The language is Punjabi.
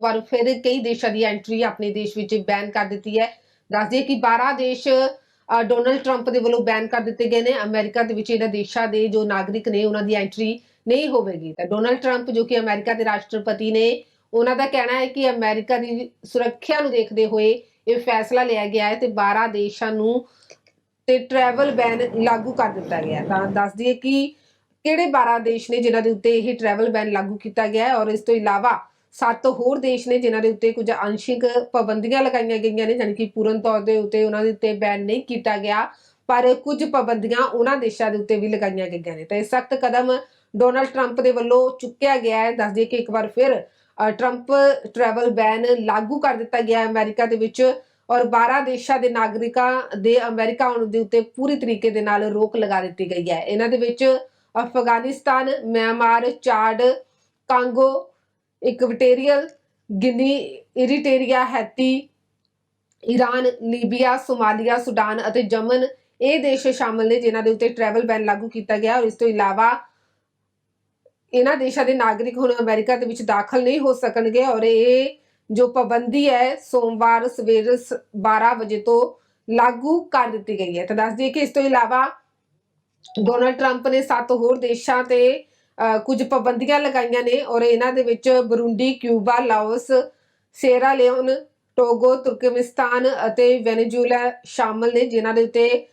ਵਾਰ ਫਿਰ ਕਈ ਦੇਸ਼ਾਂ ਦੀ ਐਂਟਰੀ ਆਪਣੇ ਦੇਸ਼ ਵਿੱਚ ਬੈਨ ਕਰ ਦਿੱਤੀ ਹੈ। ਦੱਸਦੇ ਕਿ 12 ਦੇਸ਼ ਡੋਨਲਡ ਟਰੰਪ ਦੇ ਵੱਲੋਂ ਬੈਨ ਕਰ ਦਿੱਤੇ ਗਏ ਨੇ। ਅਮਰੀਕਾ ਦੇ ਵਿੱਚ ਇਹਨਾਂ ਦੇਸ਼ਾਂ ਦੇ ਜੋ ਨਾਗਰਿਕ ਨੇ, ਉਹਨਾਂ ਦੀ ਐਂਟਰੀ ਨਹੀਂ ਹੋਵੇਗੀ। ਤਾਂ ਡੋਨਲਡ ਟਰੰਪ ਜੋ ਕਿ ਅਮਰੀਕਾ ਦੇ ਰਾਸ਼ਟਰਪਤੀ ਨੇ, ਉਹਨਾਂ ਦਾ ਕਹਿਣਾ ਹੈ ਕਿ ਅਮਰੀਕਾ ਦੀ ਸੁਰੱਖਿਆ ਨੂੰ ਦੇਖਦੇ ਹੋਏ ਇਹ ਫੈਸਲਾ ਲਿਆ ਗਿਆ ਹੈ ਤੇ 12 ਦੇਸ਼ਾਂ ਨੂੰ ਤੇ ਟਰੈਵਲ ਬੈਨ ਲਾਗੂ ਕਰ ਦਿੱਤਾ ਗਿਆ ਤਾਂ ਦੱਸ ਦਈਏ ਕਿ ਕਿਹੜੇ 12 ਦੇਸ਼ ਨੇ ਜਿਨ੍ਹਾਂ ਦੇ ਉੱਤੇ ਇਹ ਟਰੈਵਲ ਬੈਨ ਲਾਗੂ ਕੀਤਾ ਗਿਆ ਹੈ ਔਰ ਇਸ ਤੋਂ ਇਲਾਵਾ ਸੱਤ ਹੋਰ ਦੇਸ਼ ਨੇ ਜਿਨ੍ਹਾਂ ਦੇ ਉੱਤੇ ਕੁਝ ਅੰਸ਼ਿਕ ਪਾਬੰਦੀਆਂ ਲਗਾਈਆਂ ਗਈਆਂ ਨੇ, ਜਾਣੀ ਕਿ ਪੂਰਨ ਤੌਰ ਦੇ ਉੱਤੇ ਉਹਨਾਂ ਦੇ ਉੱਤੇ ਬੈਨ ਨਹੀਂ ਕੀਤਾ ਗਿਆ, ਪਰ ਕੁਝ ਪਾਬੰਦੀਆਂ ਉਹਨਾਂ ਦੇਸ਼ਾਂ ਦੇ ਉੱਤੇ ਵੀ ਲਗਾਈਆਂ ਗਈਆਂ ਨੇ। ਤਾਂ ਇਹ ਸਖਤ ਕਦਮ ਡੋਨਲਡ ਟਰੰਪ ਦੇ ਵੱਲੋਂ ਚੁੱਕਿਆ ਗਿਆ ਹੈ। ਦੱਸ ਦਈਏ ਕਿ ਇੱਕ ਵਾਰ ਫਿਰ ਟਰੰਪ ਟਰੈਵਲ ਬੈਨ ਲਾਗੂ ਕਰ ਦਿੱਤਾ ਗਿਆ ਹੈ ਅਮਰੀਕਾ ਦੇ ਵਿੱਚ ਔਰ 12 ਦੇਸ਼ਾਂ ਦੇ ਨਾਗਰਿਕਾਂ ਦੇ ਅਮਰੀਕਾ ਆਉਣ ਦੇ ਉੱਤੇ ਪੂਰੀ ਤਰੀਕੇ ਦੇ ਨਾਲ ਰੋਕ ਲਗਾ ਦਿੱਤੀ ਗਈ ਹੈ। ਇਹਨਾਂ ਦੇ ਵਿੱਚ Afghanistan, Myanmar, Chad, Congo Equatorial, Guinea, Eritrea, Haiti, Iran, Libya, Somalia, Sudan ਅਤੇ ਯਮਨ ਇਹ ਦੇਸ਼ ਸ਼ਾਮਲ ਨੇ ਜਿਨ੍ਹਾਂ ਦੇ ਉੱਤੇ ਟਰੈਵਲ ਬੈਨ ਲਾਗੂ ਕੀਤਾ ਗਿਆ ਔਰ ਇਸ ਤੋਂ ਇਲਾਵਾ ਇਹਨਾਂ ਦੇਸ਼ਾਂ ਦੇ ਨਾਗਰਿਕ ਹੁਣ ਅਮਰੀਕਾ ਦੇ ਵਿੱਚ ਦਾਖਲ ਨਹੀਂ ਹੋ ਸਕਣਗੇ ਔਰ ਇਹ ਜੋ ਪਾਬੰਦੀ ਹੈ, ਸੋਮਵਾਰ ਸਵੇਰ ਸ- 12 ਵਜੇ ਤੋਂ ਲਾਗੂ ਕਰ ਦਿੱਤੀ ਗਈ ਹੈ। ਤਾਂ ਦੱਸ ਦਈਏ ਕਿ ਇਸ ਤੋਂ ਇਲਾਵਾ ਡੋਨਲਡ ਟਰੰਪ ਨੇ ਸੱਤ ਹੋਰ ਦੇਸ਼ਾਂ ਤੇ ਕੁਝ ਪਾਬੰਦੀਆਂ ਲਗਾਈਆਂ ਨੇ ਔਰ ਇਹਨਾਂ ਦੇ ਵਿੱਚ Burundi, Cuba, Laos, Sierra Leone, Togo Turkmenistan ਅਤੇ ਵੈਨੇਜ਼ੁਏਲਾ ਸ਼ਾਮਲ ਨੇ, ਜਿਨ੍ਹਾਂ ਦੇ ਉੱਤੇ